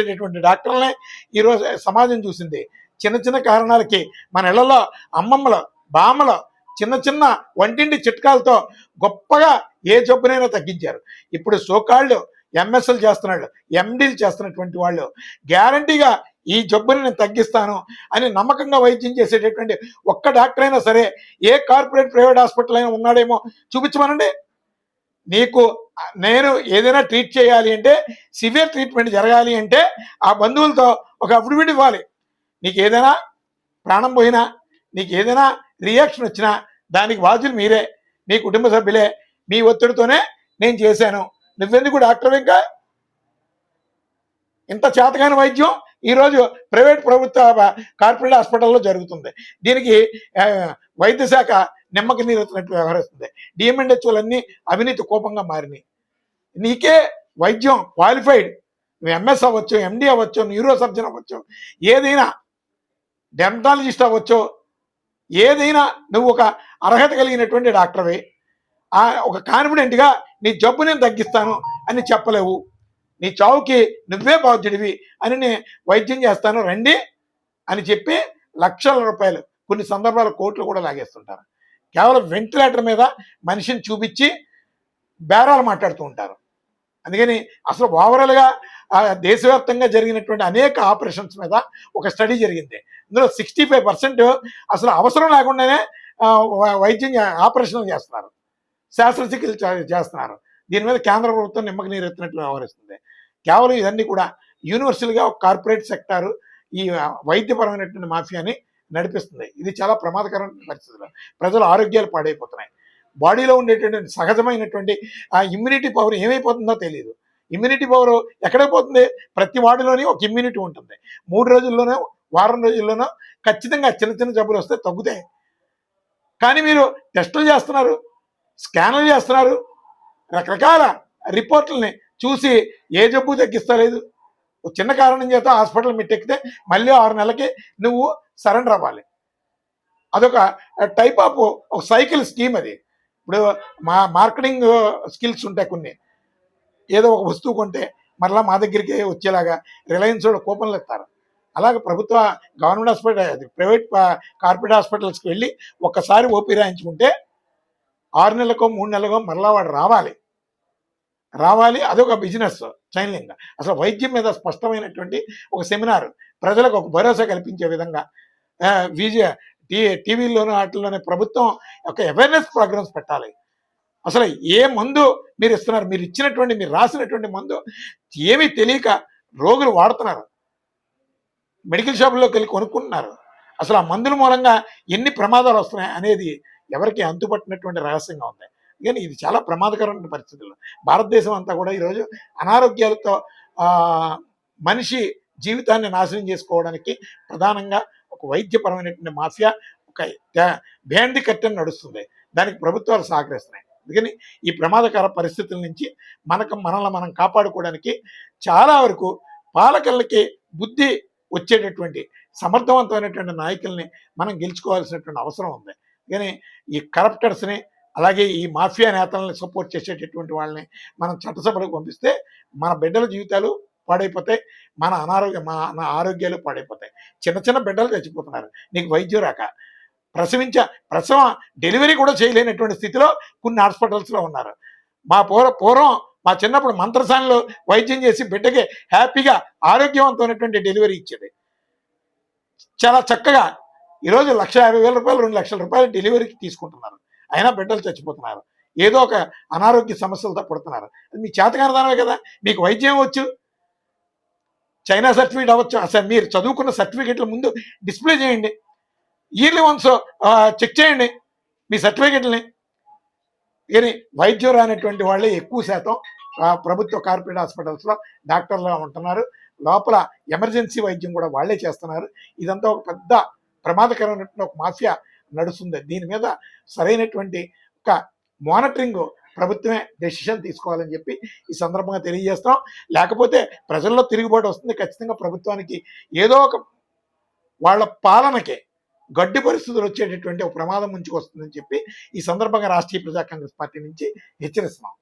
చేసేటటువంటి డాక్టర్లనే ఈరోజు సమాజం చూసింది. చిన్న చిన్న కారణాలకి మన ఇళ్ళలో అమ్మమ్మలు బామ్మలు చిన్న చిన్న వంటింటి చిట్కాలతో గొప్పగా ఏ జబ్బునైనా తగ్గించారు. ఇప్పుడు సోకాళ్ళు ఎంఎస్ఎల్ చేస్తున్నాడు ఎండీలు చేస్తున్నటువంటి వాళ్ళు. గ్యారంటీగా ఈ జబ్బుని నేను తగ్గిస్తాను అని నమ్మకంగా వైద్యం చేసేటటువంటి ఒక్క డాక్టర్ అయినా సరే ఏ కార్పొరేట్ ప్రైవేట్ హాస్పిటల్ అయినా ఉన్నాడేమో చూపించమనండి. నీకు నేను ఏదైనా ట్రీట్ చేయాలి అంటే సివియర్ ట్రీట్మెంట్ జరగాలి అంటే ఆ బంధువులతో ఒక అఫిడవిట్ ఇవ్వాలి. నీకు ఏదైనా ప్రాణం పోయినా నీకు ఏదైనా రియాక్షన్ వచ్చినా దానికి బాధ్యులు మీరే. మీ కుటుంబ సభ్యులే. మీ ఒత్తిడితోనే నేను చేశాను. నువ్వెందుకు డాక్టర్ ఇంకా ఇంత చేతకాని వైద్యం ఈరోజు ప్రైవేట్ ప్రభుత్వ కార్పొరేట్ హాస్పిటల్లో జరుగుతుంది. దీనికి వైద్య శాఖ నిమ్మకి నీరు వ్యవహరిస్తుంది. డిఎంఎండ్హెచ్ఓలన్నీ అవినీతి కోపంగా మారినాయి. నీకే వైద్యం క్వాలిఫైడ్. ఎంఎస్ అవ్వచ్చు ఎండి అవ్వచ్చు న్యూరో సర్జన్ అవ్వచ్చు ఏదైనా డెంటాలజిస్ట్ అవ్వచ్చు ఏదైనా నువ్వు ఒక అర్హత కలిగినటువంటి డాక్టర్వి ఒక కాన్ఫిడెంట్గా నీ జబ్బు నేను తగ్గిస్తాను అని చెప్పలేవు. నీ చావుకి నువ్వే బాధ్యుడివి అని నేను వైద్యం చేస్తాను రండి అని చెప్పి లక్షల రూపాయలు కొన్ని సందర్భాల కోట్లు కూడా లాగేస్తుంటారు. కేవలం వెంటిలేటర్ మీద మనిషిని చూపించి బేరాలు మాట్లాడుతూ ఉంటారు. అందుకని అసలు ఓవరాల్గా దేశవ్యాప్తంగా జరిగినటువంటి అనేక ఆపరేషన్స్ మీద ఒక స్టడీ జరిగింది. ఇందులో సిక్స్టీ ఫైవ్ పర్సెంట్ అసలు అవసరం లేకుండానే వైద్యం ఆపరేషన్ చేస్తున్నారు. శాస్త్రచికిత్స చేస్తున్నారు. దీని మీద కేంద్ర ప్రభుత్వం నిమ్మక నీరు ఎత్తినట్లు వ్యవహరిస్తుంది. కేవలం ఇవన్నీ కూడా యూనివర్సల్గా ఒక కార్పొరేట్ సెక్టారు ఈ వైద్యపరమైనటువంటి మాఫియాని నడిపిస్తుంది. ఇది చాలా ప్రమాదకరమైన పరిస్థితులు. ప్రజల ఆరోగ్యాలు పాడైపోతున్నాయి. బాడీలో ఉండేటువంటి సహజమైనటువంటి ఆ ఇమ్యూనిటీ పవర్ ఏమైపోతుందో తెలియదు ఇమ్యూనిటీ పవర్ ఎక్కడికి పోతుంది? ప్రతి వాడిలోనే ఒక ఇమ్యూనిటీ ఉంటుంది. మూడు రోజుల్లోనో వారం రోజుల్లోనో ఖచ్చితంగా చిన్న చిన్న జబ్బులు వస్తే తగ్గుతాయి. కానీ మీరు టెస్టులు చేస్తున్నారు స్కాన్లు చేస్తున్నారు రకరకాల రిపోర్ట్లని చూసి ఏ జబ్బు తగ్గిస్తలేదు. చిన్న కారణం చేత హాస్పిటల్ మిట్టెక్కితే మళ్ళీ ఆరు నెలలకి నువ్వు సరెండర్ అవ్వాలి. అదొక టైప్ ఆఫ్ ఒక సైకిల్ స్కీమ్ అది. ఇప్పుడు మా మార్కెటింగ్ స్కిల్స్ ఉంటాయి కొన్ని. ఏదో ఒక వస్తువు కొంటే మరలా మా దగ్గరికి వచ్చేలాగా రిలయన్స్ వాళ్ళు కూపన్లు ఇస్తారు. అలాగే ప్రభుత్వ గవర్నమెంట్ హాస్పిటల్ అది ప్రైవేట్ కార్పొరేట్ హాస్పిటల్స్కి వెళ్ళి ఒక్కసారి ఓపీ రాయించుకుంటే ఆరు నెలలకో మూడు నెలలకో మరలా వాడు రావాలి. రావాలి అదొక బిజినెస్ చైన్లింగ్ అసలు వైద్యం మీద స్పష్టమైనటువంటి ఒక సెమినార్ ప్రజలకు ఒక భరోసా కల్పించే విధంగా విజయ టీ టీవీల్లోనూ వాటిల్లోనే ప్రభుత్వం ఒక అవేర్నెస్ ప్రోగ్రామ్స్ పెట్టాలి. అసలు ఏ మందు మీరు ఇస్తున్నారు మీరు ఇచ్చినటువంటి మీరు రాసినటువంటి మందు ఏమీ తెలియక రోగులు వాడుతున్నారు. మెడికల్ షాపుల్లోకి వెళ్ళి కొనుక్కుంటున్నారు. అసలు ఆ మందుల మూలంగా ఎన్ని ప్రమాదాలు వస్తున్నాయి అనేది ఎవరికి అంతుపట్టినటువంటి రహస్యంగా ఉంది. కానీ ఇది చాలా ప్రమాదకరమైన పరిస్థితులు. భారతదేశం అంతా కూడా ఈరోజు అనారోగ్యాలతో మనిషి జీవితాన్ని నాశనం చేసుకోవడానికి ప్రధానంగా ఒక వైద్యపరమైనటువంటి మాఫియా ఒక భేండి కట్టెని నడుస్తుంది. దానికి ప్రభుత్వాలు సహకరిస్తున్నాయి. అందుకని ఈ ప్రమాదకర పరిస్థితుల నుంచి మనకు మనల్ని మనం కాపాడుకోవడానికి చాలా వరకు పాలకులకి బుద్ధి వచ్చేటటువంటి సమర్థవంతమైనటువంటి నాయకుల్ని మనం గెలుచుకోవాల్సినటువంటి అవసరం ఉంది. కానీ ఈ కరప్టర్స్ని అలాగే ఈ మాఫియా నేతలను సపోర్ట్ చేసేటటువంటి వాళ్ళని మనం చట్టసభలకు పంపిస్తే మన బిడ్డల జీవితాలు పాడైపోతాయి మన అనారోగ్య మన ఆరోగ్యాలు పాడైపోతాయి. చిన్న చిన్న బిడ్డలు చచ్చిపోతున్నారు. నీకు వైద్యం రాక. ప్రసవించ ప్రసవం డెలివరీ కూడా చేయలేనటువంటి స్థితిలో కొన్ని హాస్పిటల్స్లో ఉన్నారు. మా పూర్వ పూర్వం మా చిన్నప్పుడు మంత్రసాలలో వైద్యం చేసి బిడ్డకి హ్యాపీగా ఆరోగ్యవంతమైనటువంటి డెలివరీ ఇచ్చేది. చాలా చక్కగా ఈరోజు లక్ష యాభై వేల రూపాయలు రెండు లక్షల రూపాయలు డెలివరీకి తీసుకుంటున్నారు. అయినా బిడ్డలు చచ్చిపోతున్నారు. ఏదో ఒక అనారోగ్య సమస్యలతో పడుతున్నారు. అది మీ చేతకారదానమే కదా? మీకు వైద్యం వచ్చు చైనా సర్టిఫికేట్ అవ్వచ్చు. అసలు మీరు చదువుకున్న సర్టిఫికేట్ల ముందు డిస్ప్లే చేయండి. ఇయర్లీ వన్స్ చెక్ చేయండి మీ సర్టిఫికేట్లని. కానీ వైద్యం రానటువంటి వాళ్ళే ఎక్కువ శాతం ప్రభుత్వ కార్పొరేట్ హాస్పిటల్స్లో డాక్టర్లుగా ఉంటున్నారు. లోపల ఎమర్జెన్సీ వైద్యం కూడా వాళ్ళే చేస్తున్నారు. ఇదంతా ఒక పెద్ద ప్రమాదకరమైనటువంటి ఒక మాఫియా. నడుస్తుంది. దీని మీద సరైనటువంటి ఒక మానిటరింగ్ ప్రభుత్వమే డెసిషన్ తీసుకోవాలని చెప్పి ఈ సందర్భంగా తెలియజేస్తాం లేకపోతే ప్రజల్లో తిరుగుబాటు వస్తుంది. ఖచ్చితంగా ప్రభుత్వానికి ఏదో ఒక వాళ్ళ పాలనకే గడ్డి పరిస్థితులు వచ్చేటటువంటి ఒక ప్రమాదం ముంచుకు వస్తుందని చెప్పి ఈ సందర్భంగా రాష్ట్రీయ ప్రజా కాంగ్రెస్ పార్టీ నుంచి హెచ్చరిస్తున్నాం.